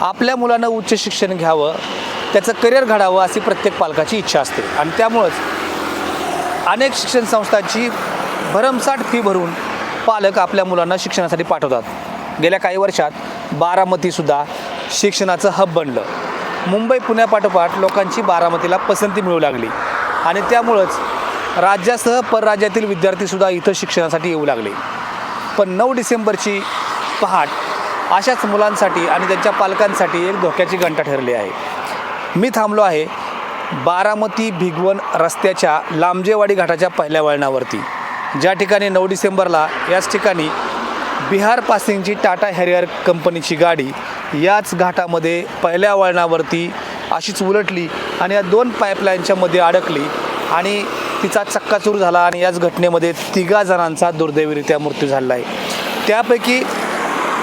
आपल्या मुलांना उच्च शिक्षण घ्यावं त्याचं करिअर घडावं अशी प्रत्येक पालकाची इच्छा असते. आणि त्यामुळंच अनेक शिक्षण संस्थांची भरमसाठ फी भरून पालक आपल्या मुलांना शिक्षणासाठी पाठवतात. गेल्या काही वर्षात बारामतीसुद्धा शिक्षणाचं हब बनलं. मुंबई पुण्यापाठोपाठ लोकांची बारामतीला पसंती मिळू लागली. आणि त्यामुळंच राज्यासह परराज्यातील विद्यार्थीसुद्धा इथं शिक्षणासाठी येऊ लागले. पण नऊ डिसेंबरची पहाट अशाच मुलांसाठी आणि त्यांच्या पालकांसाठी एक धोक्याची घंटा ठरली आहे. मी थांबलो आहे बारामती भिगवण रस्त्याच्या लांबजेवाडी घाटाच्या पहिल्या वळणावरती. ज्या ठिकाणी नऊ डिसेंबरला याच ठिकाणी बिहार पासिंगची टाटा हॅरियर कंपनीची गाडी याच घाटामध्ये पहिल्या वळणावरती अशीच उलटली आणि या दोन पाईपलाईनच्या मध्ये अडकली आणि तिचा चक्काचूर झाला आणि याच घटनेमध्ये तिघा जणांचा दुर्दैवीरित्या मृत्यू झालेला आहे. त्यापैकी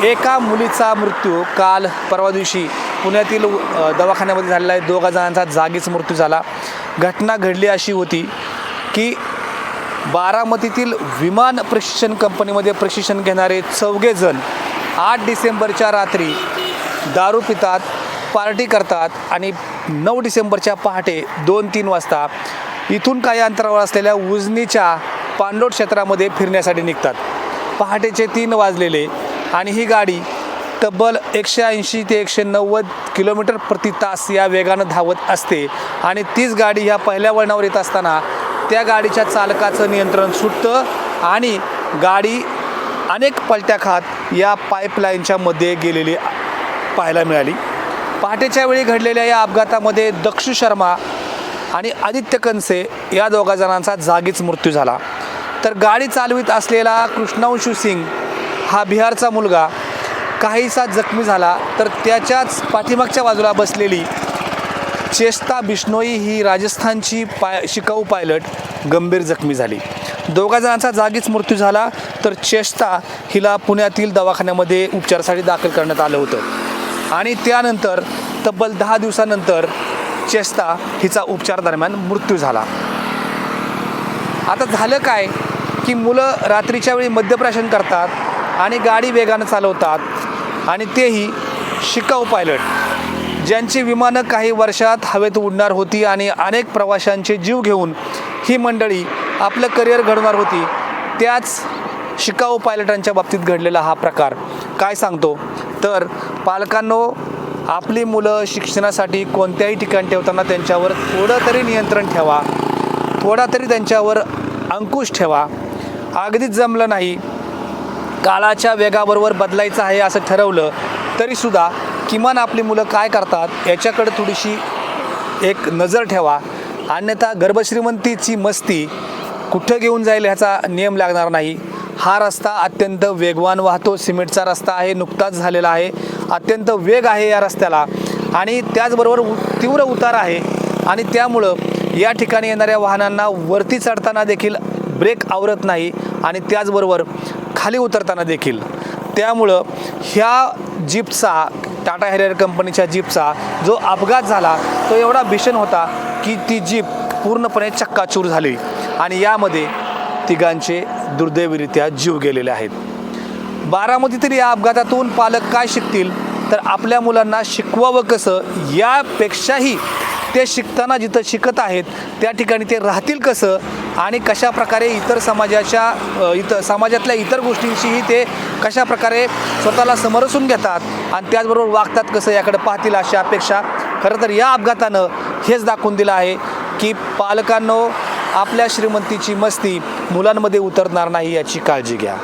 एका मुलीचा मृत्यू काल परवा दिवशी पुण्यातील दवाखान्यामध्ये झालेला आहे. दोघा जणांचा जागीच मृत्यू झाला. घटना घडली अशी होती की बारामतीतील विमान प्रशिक्षण कंपनीमध्ये प्रशिक्षण घेणारे चौघेजण आठ डिसेंबरच्या रात्री दारू पितात पार्टी करतात आणि नऊ डिसेंबरच्या पहाटे दोन तीन वाजता इथून काही अंतरावर असलेल्या उजनीच्या पांडोट क्षेत्रामध्ये फिरण्यासाठी निघतात. पहाटेचे तीन वाजलेले आणि ही गाडी तब्बल एकशे ऐंशी ते एकशे नव्वद किलोमीटर प्रति तास या वेगानं धावत असते. आणि तीच गाडी ह्या पहिल्या वळणावर येत असताना त्या गाडीच्या चालकाचं नियंत्रण सुटतं आणि गाडी अनेक पलट्या खात या पाईपलाईनच्या मध्ये गेलेली पाहायला मिळाली. पहाटेच्या वेळी घडलेल्या या अपघातामध्ये दक्षु शर्मा आणि आदित्य कनसे या दोघा जणांचा जागीच मृत्यू झाला. तर गाडी चालवित असलेला कृष्णांशू सिंग हा बिहारचा मुलगा काहीसा जखमी झाला तर त्याच्याच पाठीमागच्या बाजूला बसलेली चेस्ता बिश्नोई ही राजस्थानची पाय शिकाऊ पायलट गंभीर जखमी झाली. दोघा जणांचा जागीच मृत्यू झाला तर चेष्टा हिला पुण्यातील दवाखान्यामध्ये उपचारासाठी दाखल करण्यात आलं होतं. आणि त्यानंतर तब्बल दहा दिवसानंतर चेस्ता हिचा उपचार दरम्यान मृत्यू झाला. आता झालं काय की मुलं रात्रीच्या वेळी मद्यप्राशन करतात आणि गाडी वेगानं चालवतात. आणि तेही शिकाऊ पायलट ज्यांची विमानं काही वर्षात हवेत उडणार होती आणि अनेक प्रवाशांचे जीव घेऊन ही मंडळी आपलं करिअर घडवणार होती त्याच शिकाऊ पायलटांच्या बाबतीत घडलेला हा प्रकार. काय सांगतो? तर पालकांनो आपली मुलं शिक्षणासाठी कोणत्याही ठिकाणी ठेवताना त्यांच्यावर थोडं तरी नियंत्रण ठेवा. थोडा तरी त्यांच्यावर अंकुश ठेवा. अगदीच जमलं नाही काळाच्या वेगाबरोबर बदलायचं आहे असं ठरवलं तरीसुद्धा किमान आपली मुलं काय करतात याच्याकडे थोडीशी एक नजर ठेवा. अन्यथा गर्भश्रीमंतीची मस्ती कुठं घेऊन जाईल ह्याचा नियम लागणार नाही. हा रस्ता अत्यंत वेगवान वाहतो सिमेंटचा रस्ता आहे नुकताच झालेला आहे. अत्यंत वेग आहे या रस्त्याला. आणि त्याचबरोबर तीव्र उतार आहे. आणि त्यामुळं या ठिकाणी येणाऱ्या वाहनांना वरती चढताना देखील ब्रेक आवरत नाही. आणि त्याचबरोबर खाली उतरताना देखील. त्यामुळं ह्या जीपचा टाटा हॅरियर कंपनीच्या जीपचा जो अपघात झाला तो एवढा भीषण होता की ती जीप पूर्णपणे चक्काचूर झाली. आणि यामध्ये तिघांचे दुर्दैवीरित्या जीव गेलेले आहेत. बारामतीतील या अपघातातून पालक काय शिकतील? तर आपल्या मुलांना शिकवावं कसं? यापेक्षाही ते शिकताना जिथं शिकत आहेत त्या ठिकाणी ते राहतील कसं? आणि कशा प्रकारे इतर समाजाच्या इतर समाजातल्या इतर गोष्टींशीही ते कशा प्रकारे स्वतःला समरसून घेतात आणि त्याचबरोबर वागतात कसं याकडे पाहतील अशा अपेक्षा. खरं तर या अपघातानं हेच दाखवून दिलं आहे की पालकांनो आपल्या श्रीमंतीची मस्ती मुलांमध्ये उतरणार नाही याची काळजी घ्या.